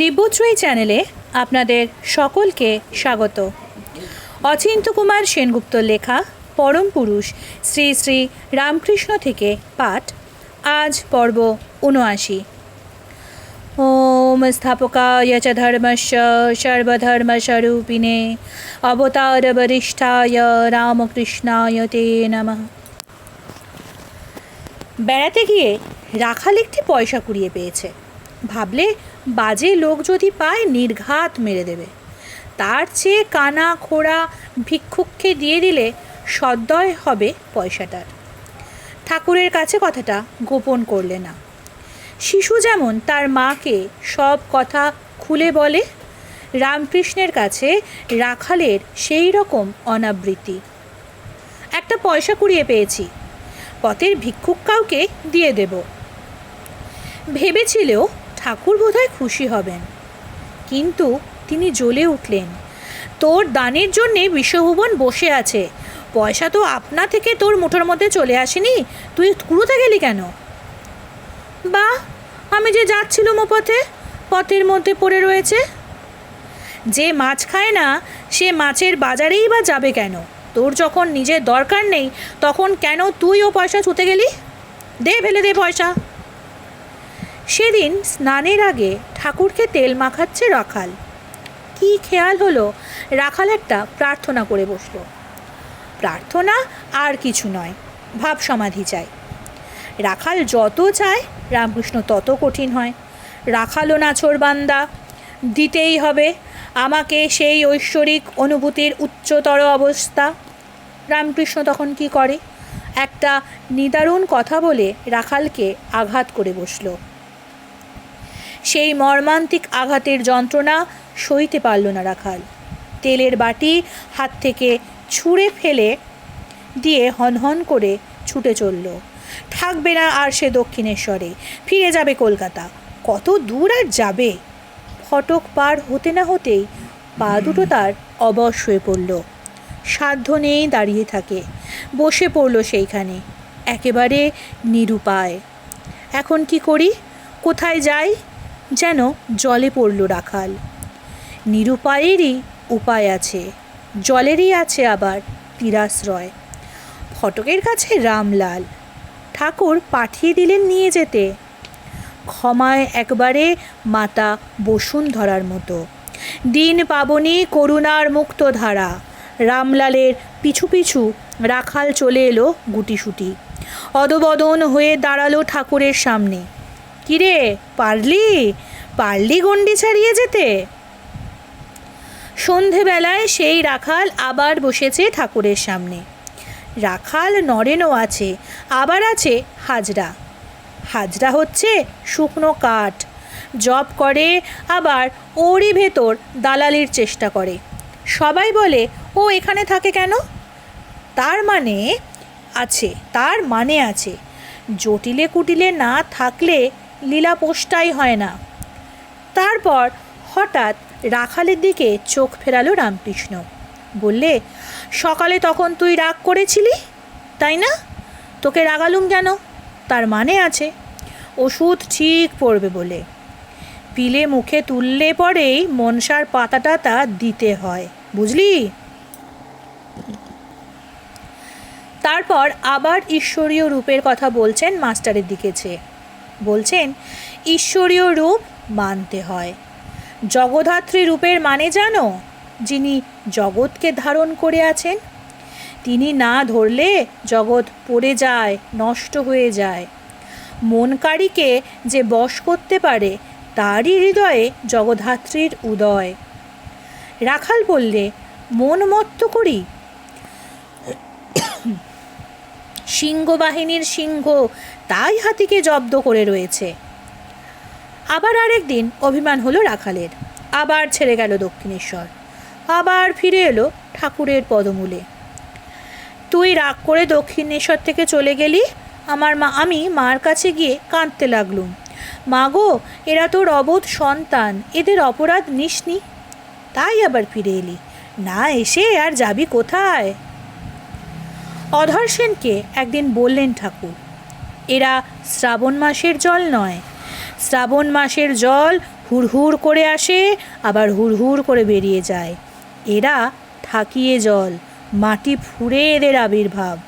দিব্যশ্রী চ্যানেলে আপনাদের সকলকে স্বাগত। অচিন্ত কুমার সেনগুপ্তর লেখা, পরম পুরুষ, শ্রী শ্রী রামকৃষ্ণ থেকে পাঠ, আজ পর্ব উনআশি ওম স্থাপকায় চ ধর্মস্য সর্বধর্মস্বরূপিণে অবতার বরিষ্ঠায় রামকৃষ্ণায় তে নমঃ। বেড়াতে গিয়ে রাখাল একটি পয়সা কুড়িয়ে পেয়েছে। ভাবলে বাজে লোক যদি পায় নির্ঘাত মেরে দেবে। তার চেয়ে কানা খোড়া ভিক্ষুককে দিয়ে দিলে সদ্যয় হবে পয়সাটার। ঠাকুরের কাছে কথাটা গোপন করলে না। শিশু যেমন তার মাকে সব কথা খুলে বলে, রামকৃষ্ণের কাছে রাখালের সেই রকম অনাবৃত্তি। একটা পয়সা কুড়িয়ে পেয়েছি, পথের ভিক্ষুক কাউকে দিয়ে দেব। ভেবেছিলেও ঠাকুর বোধহয় খুশি হবেন। কিন্তু তিনি জ্বলে উঠলেন। তোর দানের জন্যে বিশ্বভুবন বসে আছে। পয়সা তো আপনা থেকে তোর মুঠোর মধ্যে চলে আসেনি। তুই কুড়োতে গেলি কেন? বা আমি যে যাচ্ছিলাম ও পথে, পথের মধ্যে পড়ে রয়েছে। যে মাছ খায় না, সে মাছের বাজারেই বা যাবে কেন? তোর যখন নিজের দরকার নেই, তখন কেন তুই ও পয়সা ছুতে গেলি? দে, ফেলে দে পয়সা। সেদিন স্নানের আগে ঠাকুরকে তেল মাখাচ্ছে রাখাল। কি খেয়াল হলো? রাখাল একটা প্রার্থনা করে বসল। প্রার্থনা আর কিছু নয়, ভাব সমাধি চাই। রাখাল যত চায়, রামকৃষ্ণ তত কঠিন হয়। রাখালও নাছর বান্দা, দিতেই হবে আমাকে সেই ঐশ্বরিক অনুভূতির উচ্চতর অবস্থা। রামকৃষ্ণ তখন কি করে? একটা নিদারুণ কথা বলে রাখালকে আঘাত করে বসল। সেই মর্মান্তিক আঘাতের যন্ত্রণা সইতে পারল না রাখাল। তেলের বাটি হাত থেকে ছুঁড়ে ফেলে দিয়ে হনহন করে ছুটে চলল। থাকবে না আর সে দক্ষিণেশ্বরে, ফিরে যাবে কলকাতা। কত দূর আর যাবে? ফটক পার হতে না হতেই পা দুটো তার অবশ হয়ে পড়ল। সাধ্য নেই দাঁড়িয়ে থাকে। বসে পড়ল সেইখানে। একেবারে নিরুপায়। এখন কি করি? কোথায় যাই? যেন জলে পড়ল রাখাল। নিরুপায়েরই উপায় আছে, জলেরই আছে আবার তীরাশ্রয় ফটকের কাছে রামলাল, ঠাকুর পাঠিয়ে দিলেন নিয়ে যেতে। ক্ষমায় একবারে মাতা বসুন ধরার মতো। দিন পাবনি করুণার মুক্ত ধারা। রামলালের পিছু পিছু রাখাল চলে এলো গুটিসুটি। অদবদন হয়ে দাঁড়াল ঠাকুরের সামনে। কিরে, পারলি? পারলি গন্ডি ছাড়িয়ে যেতে? সন্ধেবেলায় সেই রাখাল আবার বসেছে ঠাকুরের সামনে। রাখাল নরেনও আছে, আবার আছে হাজরা। হাজরা হচ্ছে শুকনো কাঠ জব করে, আবার ওরই ভেতর দালালির চেষ্টা করে। সবাই বলে, ও এখানে থাকে কেন? তার মানে আছে, তার মানে আছে, জটিলে কুটিলে না থাকলে লীলা পোষ্টাই হয় না। তারপর হঠাৎ রাখালের দিকে চোখ ফেরালো রামকৃষ্ণ। বললে, সকালে তখন তুই রাগ করেছিলি? তাই না? তোকে রাগালুম কেন? তার মানে আছে। ওষুধ ঠিক পড়বে বলে। পিলে মুখে তুললে পরেই মনসার পাতাটা তা দিতে হয়। বুঝলি? তারপর আবার ঈশ্বরীয় রূপের কথা বলছেন মাস্টারের দিকে চেয়ে। বলছেন, ঈশ্বরীয় রূপ মানতে হয়। জগধাত্রী রূপের মানে জানো, যিনি জগৎকে ধারণ করে আছেন? তিনি না ধরলে জগৎ পড়ে যায়, নষ্ট হয়ে যায়। মনকারীকে যে বশ করতে পারে, তারই হৃদয়ে জগধাত্রীর উদয়। রাখাল বললে, মন মত্ত করি? সিংহ বাহিনীর সিংহ তাই হাতিকে জব্দ করে রয়েছে। আবার আরেকদিন অভিমান হলো রাখালের। আবার ছেড়ে গেল দক্ষিণেশ্বর। আবার ফিরে এলো ঠাকুরের পদমূলে। তুই রাগ করে দক্ষিণেশ্বর থেকে চলে গেলি? আমার মা, আমি মার কাছে গিয়ে কাঁদতে লাগলুম। মা গো, এরা তোর অবোধ সন্তান, এদের অপরাধ নিসনি। তাই আবার ফিরে এলি। না এসে আর যাবি কোথায়? অধর সেনকে একদিন বললেন ঠাকুর এরা শ্রাবণ মাসের জল নয়। শ্রাবণ মাসের জল হুড়হুড় করে আসে, আবার হুড়হুড় করে বেরিয়ে যায়। এরা ঠাকিয়ে জল, মাটি ফুঁড়ে এদের আবির্ভাব।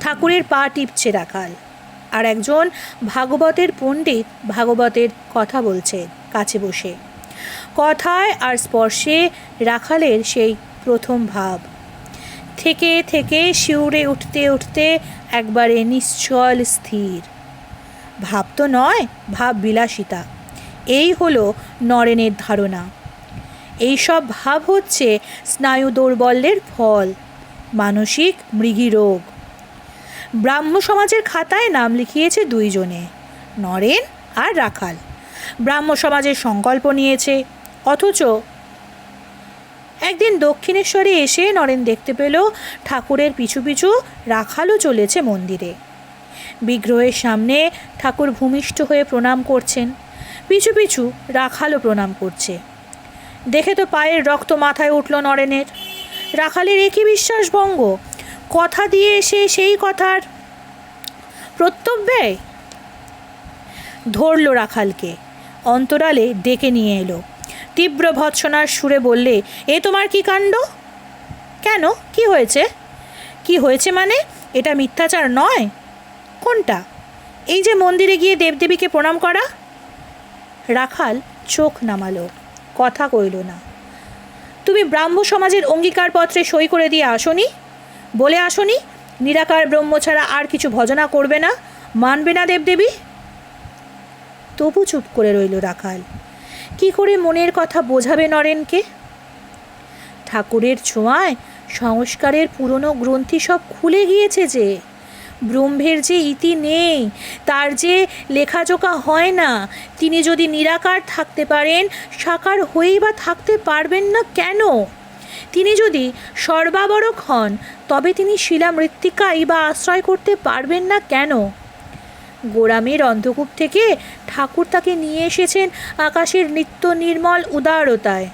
ঠাকুরের পা টিপছে রাখাল। আর একজন ভাগবতের পণ্ডিত ভাগবতের কথা বলছে কাছে বসে। কথায় আর স্পর্শে রাখালের সেই প্রথম ভাব। থেকে থেকে শিউরে উঠতে উঠতে একবারে নিশ্চল স্থির। ভাব তো নয়, ভাব বিলাসিতা। এই হলো নরেনের ধারণা। এইসব ভাব হচ্ছে স্নায়ু দৌর্বল্যের ফল, মানসিক মৃগী রোগ। ব্রাহ্ম সমাজের খাতায় নাম লিখিয়েছে দুইজনে, নরেন আর রাখাল। ব্রাহ্ম সমাজের সংকল্প নিয়েছে, অথচ একদিন দক্ষিণেশ্বরে এসে নরেন দেখতে পেল, ঠাকুরের পিছু পিছু রাখালও চলেছে মন্দিরে। বিগ্রহের সামনে ঠাকুর ভূমিষ্ঠ হয়ে প্রণাম করছেন। পিছু পিছু রাখালও প্রণাম করছে। দেখে তো পায়ের রক্ত মাথায় উঠল নরেনের। রাখালের একই বিশ্বাসভঙ্গ কথা দিয়ে এসে সেই কথার প্রত্যব ব্যয় ধরল রাখালকে, অন্তরালে ডেকে নিয়ে এলো। তীব্র ভৎসনার সুরে বললে, এ তোমার কি কাণ্ড? কেন? কি হয়েছে? কি হয়েছে মানে? এটা মিথ্যাচার নয়। কোনটা? এই যে মন্দিরে গিয়ে দেবদেবীকে প্রণাম করা? রাখাল চোখ নামালো, কথা কইল না। তুমি ব্রাহ্ম সমাজের অঙ্গীকারপত্রে সই করে দিয়ে আসনি? বলে আসনি। নিরাকার ব্রহ্ম ছাড়া আর কিছু ভজনা করবে না, মানবে না দেবদেবী? তবু চুপ করে রইল রাখাল। কি করে মনের কথা বোঝাবে নরেনকে? ঠাকুরের ছোঁয়ায় সংস্কারের পুরনো গ্রন্থি সব খুলে গিয়েছে যে, ব্রহ্মের যে ইতি নেই, তার যে লেখাজোকা হয় না, তিনি যদি নিরাকার থাকতে পারেন, সাকার হয়েই বা থাকতে পারবেন না কেন? তিনি যদি সর্বাবরক হন, তবে তিনি শিলা মৃত্তিকাই বা আশ্রয় করতে পারবেন না কেন? গোড়ামের অন্ধকূপ থেকে ঠাকুর তাকে নিয়ে এসেছেন আকাশের নিত্য নির্মল উদারতায়।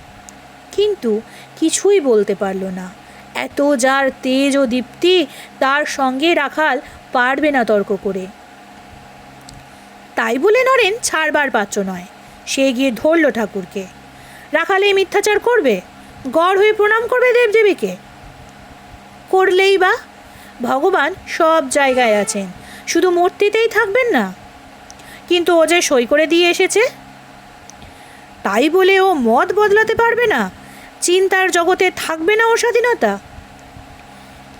কিন্তু কিছুই বলতে পারল না। এত যার তেজ ও দীপ্তি, তার সঙ্গে রাখাল পারবে না তর্ক করে। তাই বলে নরেন ছাড়বার পাত্র নয়, সে গিয়ে ধরল ঠাকুরকে। রাখালে মিথ্যাচার করবে? গড় হয়ে প্রণাম করবে দেবদেবীকে? করলেই বা? ভগবান সব জায়গায় আছেন। শুধু মূর্তিতেই থাকবেন না। কিন্তু ও যে সই করে দিয়ে এসেছে, তাই বলে ও মত বদলাতে পারবে না। চিন্তার জগতে থাকবে না ও স্বাধীনতা।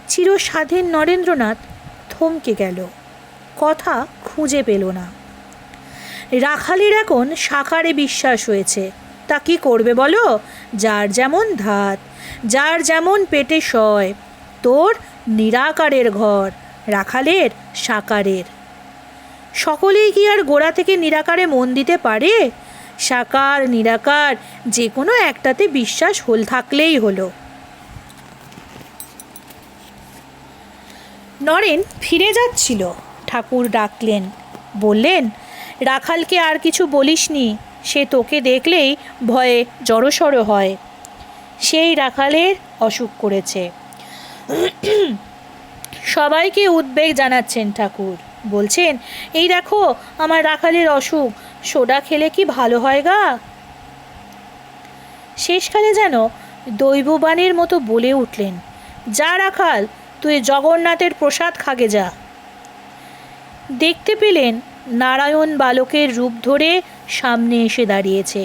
চিরস্বাধীন নরেন্দ্রনাথ থমকে গেল। কথা খুঁজে পেল না। রাখালির এখন সাকারে বিশ্বাস হয়েছে। তা কি করবে বলো? যার যেমন ধাত, যার যেমন পেটে সয়, তোর নিরাকারের ঘর। রাখালের, সাকারের। সকলেই কি আর গোড়া থেকে নিরাকারে মন দিতে পারে? সাকার, নিরাকার যে কোনো একটাতে বিশ্বাস হল থাকলেই হলো। নরেন ফিরে যাচ্ছিল। ঠাকুর ডাকলেন, বললেন, রাখালকে আর কিছু বলিসনি, সে তোকে দেখলেই ভয়ে জড়সড় হয়। সেই রাখালের অসুখ করেছে। সবাইকে উদ্বেগ জানাচ্ছেন ঠাকুর। বলছেন, এই দেখো, আমার রাখালের অসুখ। সোডা খেলে কি ভালো হয় গা? শেষকালে যেন দৈববাণীর মতো বলে উঠলেন, যা রাখাল, তুই জগন্নাথের প্রসাদ খাগে যা। দেখতে পেলেন নারায়ণ বালকের রূপ ধরে সামনে এসে দাঁড়িয়েছে।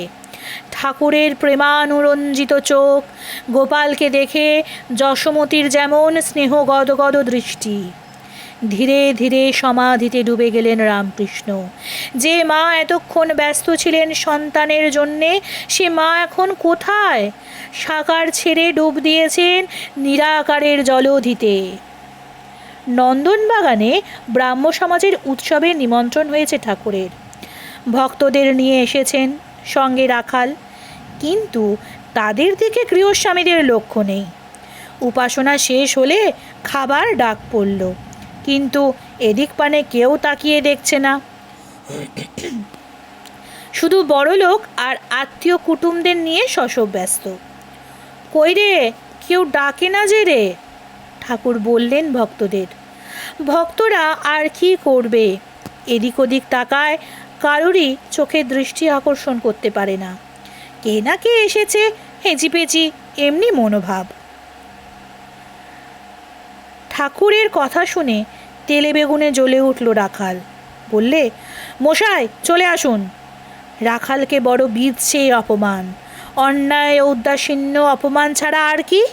ঠাকুরের প্রেমানুরঞ্জিত চোখ। গোপালকে দেখে যশোমতির যেমন স্নেহ গদগদ দৃষ্টি। ধীরে ধীরে সমাধিতে ডুবে গেলেন রামকৃষ্ণ। যে মা এতক্ষণ ব্যস্ত ছিলেন সন্তানের জন্যে, সে মা এখন কোথায়? সাকার ছেড়ে ডুব দিয়েছেন নিরাকারের জলধিতে। নন্দনবাগানে ব্রাহ্ম সমাজের উৎসবে নিমন্ত্রণ হয়েছে ঠাকুরের। ভক্তদের নিয়ে এসেছেন সঙ্গে রাখাল। কিন্তু তাদের দিকে গৃহস্বামীদের লক্ষ্য নেই। উপাসনা শেষ হলে খাবার ডাক পড়ল, কিন্তু এদিক পানে কেউ তাকিয়ে দেখছে না। শুধু বড়লোক আর আত্মীয় কুটুমদের নিয়ে শশব ব্যস্ত কই রে, কেউ ডাকে না যে রে? ঠাকুর বললেন ভক্তদের। ভক্তরা আর কি করবে? এদিক ওদিক তাকায় কারোরই চোখের দৃষ্টি আকর্ষণ করতে পারে না। কে না কে এসেছে, হেঁচি পেঁচি, এমনি মনোভাব। ঠাকুরের কথা শুনে তেলে বেগুনে জ্বলে উঠল রাখাল। বললে, মশাই, চলে আসুন। রাখালকে বড় বিধছে অপমান। অন্যায়, ঔদাসীন্য, অপমান ছাড়া আর কি?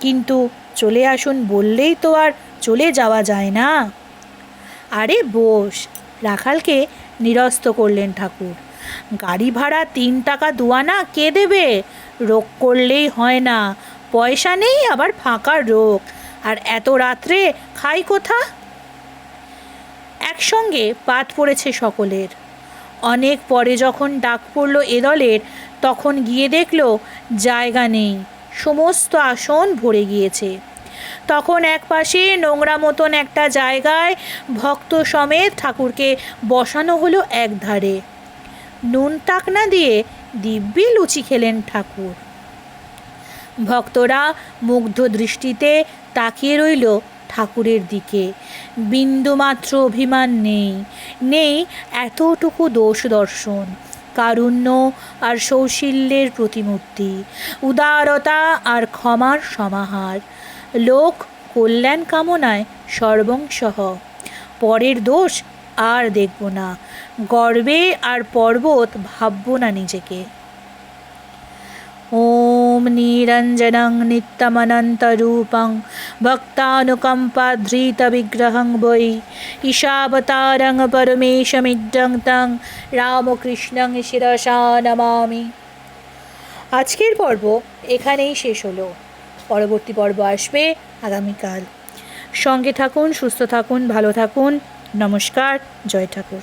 কিন্তু চলে আসুন বললেই তো আর চলে যাওয়া যায় না। আরে, বস, রাখালকে নিরস্ত করলেন ঠাকুর। গাড়ি ভাড়া তিন টাকা দুয়ানা কে দেবে? রোগ করলেই হয় না। পয়সা নেই, আবার ফাঁকা রোগ। আর এত রাত্রে খাই কোথা? একসঙ্গে পাত পড়েছে সকলের। অনেক পরে যখন ডাক পড়ল এ দলের, তখন গিয়ে দেখল জায়গা নেই। সমস্ত আসন ভরে গিয়েছে। তখন এক পাশে নোংরা মতন একটা জায়গায় ভক্ত সমেত ঠাকুরকে বসানো হলো এক ধারে নুন টাকনা দিয়ে দিব্যি লুচি খেলেন ঠাকুর। ভক্তরা মুগ্ধ দৃষ্টিতে তাকিয়ে রইল ঠাকুরের দিকে। বিন্দুমাত্র অভিমান নেই নেই এতটুকু দোষ দর্শন, কারুণ্য আর সৌশীল্যের প্রতিমূর্তি, উদারতা আর ক্ষমার সমাহার। লোক কল্যাণ কামনায় সর্বংসহ পরের দোষ আর দেখব না গর্বে আর পর্বত ভাবব না নিজেকে ॐ निरञ्जनं नित्यमनन्तरूपं भक्तानुकम्पाधृतविग्रहं वै ईशावतारं परमेशमिड्डं तं রামকৃষ্ণং শিরসা নমামি আজকের পর্ব এখানেই শেষ হলো পরবর্তী পর্ব আসবে আগামীকাল সঙ্গে থাকুন সুস্থ থাকুন ভালো থাকুন নমস্কার জয় ঠাকুর।